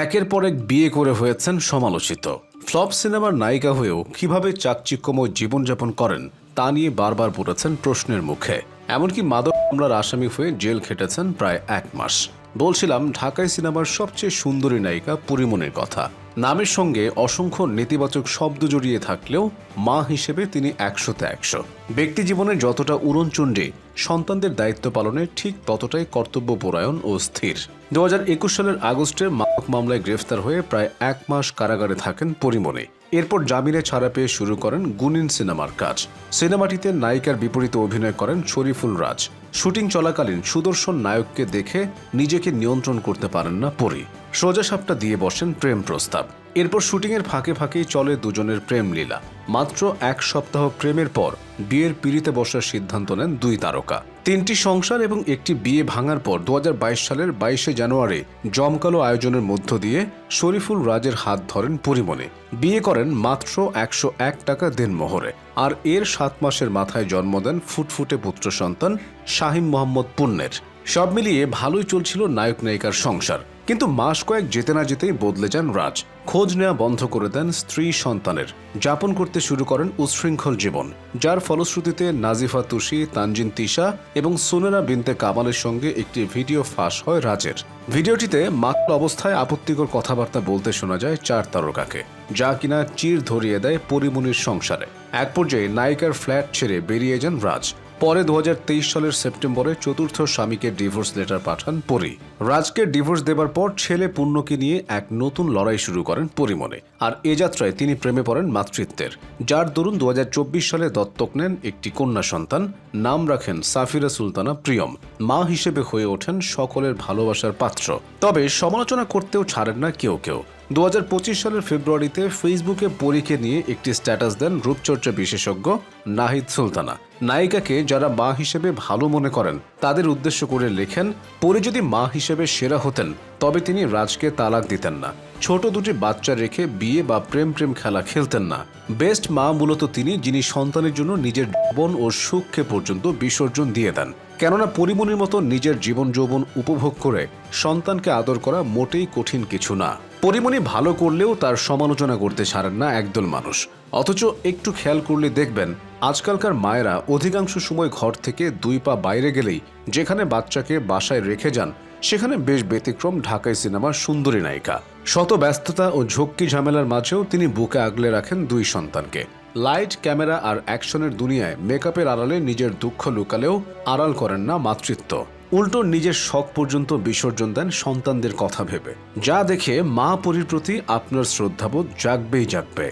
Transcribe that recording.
একের পর এক বিয়ে করে হয়েছেন সমালোচিত। ফ্লপ সিনেমার নায়িকা হয়েও কীভাবে চাকচিক্যময় জীবনযাপন করেন, তা নিয়ে বারবার পড়েছেন প্রশ্নের মুখে। এমনকি মাদক মামলার আসামি হয়ে জেল খেটেছেন প্রায় এক মাস। বলছিলাম ঢাকায় সিনেমার সবচেয়ে সুন্দরী নায়িকা পরিমণের কথা। নামের সঙ্গে অসংখ্য নেতিবাচক শব্দ জড়িয়ে থাকলেও মা হিসেবে তিনি একশোতে একশো। ব্যক্তি জীবনে যতটা উড়নচণ্ডী, সন্তানদের দায়িত্ব পালনে ঠিক ততটাই কর্তব্যপরায়ণ ও স্থির। দু হাজার একুশ সালের আগস্টে মাদক মামলায় গ্রেফতার হয়ে প্রায় এক মাস কারাগারে থাকেন পরিমণি। এরপর জামিনে ছাড়া পেয়ে শুরু করেন গুনিন সিনেমার কাজ। সিনেমাটিতে নায়িকার বিপরীতে অভিনয় করেন শরীফুল রাজ। শুটিং চলাকালীন সুদর্শন নায়ককে দেখে নিজেকে নিয়ন্ত্রণ করতে পারেন না পরি। সোজা সাপটা দিয়ে বসেন প্রেম প্রস্তাব। এরপর শুটিংয়ের ফাঁকে ফাঁকেই চলে দুজনের প্রেম লীলা। মাত্র এক সপ্তাহ প্রেমের পর বিয়ের পিড়িতে বসার সিদ্ধান্ত নেন দুই তারকা। তিনটি সংসার এবং একটি বিয়ে ভাঙার পর দুহাজার বাইশ সালের বাইশে জানুয়ারি জমকালো আয়োজনের মধ্য দিয়ে শরীফুল রাজের হাত ধরেন পরিমণে। বিয়ে করেন মাত্র একশো এক টাকা দেনমোহরে। আর এর সাত মাসের মাথায় জন্ম দেন ফুটফুটে পুত্র সন্তান শাহিম মোহাম্মদ পুণ্যের সব মিলিয়ে ভালোই চলছিল নায়ক নায়িকার সংসার। কিন্তু মাস কয়েক যেতে না যেতেই বদলে যান রাজ। খোঁজ নেওয়া বন্ধ করে দেন স্ত্রী সন্তানের। যাপন করতে শুরু করেন উচ্ছৃঙ্খল জীবন। যার ফলশ্রুতিতে নাজিফা তুষি তানজিন তিশা এবং সুনেরা বিনতে কামালের সঙ্গে একটি ভিডিও ফাঁস হয় রাজের। ভিডিওটিতে মাত্র অবস্থায় আপত্তিকর কথাবার্তা বলতে শোনা যায় চার তারকাকে, যা কিনা চির ধরিয়ে দেয় পরিমণির সংসারে। এক পর্যায়ে নায়িকার ফ্ল্যাট ছেড়ে বেরিয়ে যান রাজ। পরে দু হাজার তেইশ সালের সেপ্টেম্বরে চতুর্থ স্বামীকে ডিভোর্স লেটার পাঠান পরি। রাজকে ডিভোর্স দেবার পর ছেলে পুণ্যকে নিয়ে এক নতুন লড়াই শুরু করেন পরিমনে। আর এ যাত্রায় তিনি প্রেমে পড়েন মাতৃত্বের। যার দরুন দু হাজার চব্বিশ সালে দত্তক নেন একটি কন্যা সন্তান, নাম রাখেন সাফিরা সুলতানা প্রিয়ম। মা হিসেবে হয়ে ওঠেন সকলের ভালোবাসার পাত্র। তবে সমালোচনা করতেও ছাড়েন না কেউ কেউ। দু হাজার পঁচিশ সালের ফেব্রুয়ারিতে ফেসবুকে পরীকে নিয়ে একটি স্ট্যাটাস দেন রূপচর্চা বিশেষজ্ঞ নাহিদ সুলতানা। নায়িকাকে যারা মা হিসেবে ভালো মনে করেন, তাদের উদ্দেশ্য করে লেখেন, পরে যদি মা হিসেবে সেরা হতেন, তবে তিনি রাজকে তালাক দিতেন না। ছোট দুটি বাচ্চা রেখে বিয়ে বা প্রেম প্রেম খেলা খেলতেন না। বেস্ট মা মূলত তিনি, যিনি সন্তানের জন্য নিজের জীবন ও সুখকে পর্যন্ত বিসর্জন দিয়ে দেন। কেননা পরিমণির মতো নিজের জীবন যৌবন উপভোগ করে সন্তানকে আদর করা মোটেই কঠিন কিছু না। পরিমণি ভালো করলেও তার সমালোচনা করতে ছাড়েন না একদল মানুষ। অথচ একটু খেয়াল করলে দেখবেন আজকালকার মায়েরা অধিকাংশ সময় ঘর থেকে দুই পা বাইরে গেলেই যেখানে বাচ্চাকে বাসায় রেখে যান, সেখানে বেশ ব্যতিক্রম ঢাকাই সিনেমার সুন্দরী নায়িকা। শত ব্যস্ততা ও ঝক্কি ঝামেলার মাঝেও তিনি বুকে আগলে রাখেন দুই সন্তানকে। লাইট, ক্যামেরা আর অ্যাকশনের দুনিয়ায় মেকআপের আড়ালে নিজের দুঃখ লুকালেও আড়াল করেন না মাতৃত্ব। উল্টো নিজের শখ পর্যন্ত বিসর্জন দেন সন্তানদের কথা ভেবে। যা দেখে মা পরির প্রতি আপনার শ্রদ্ধাবোধ জাগবেই জাগবে।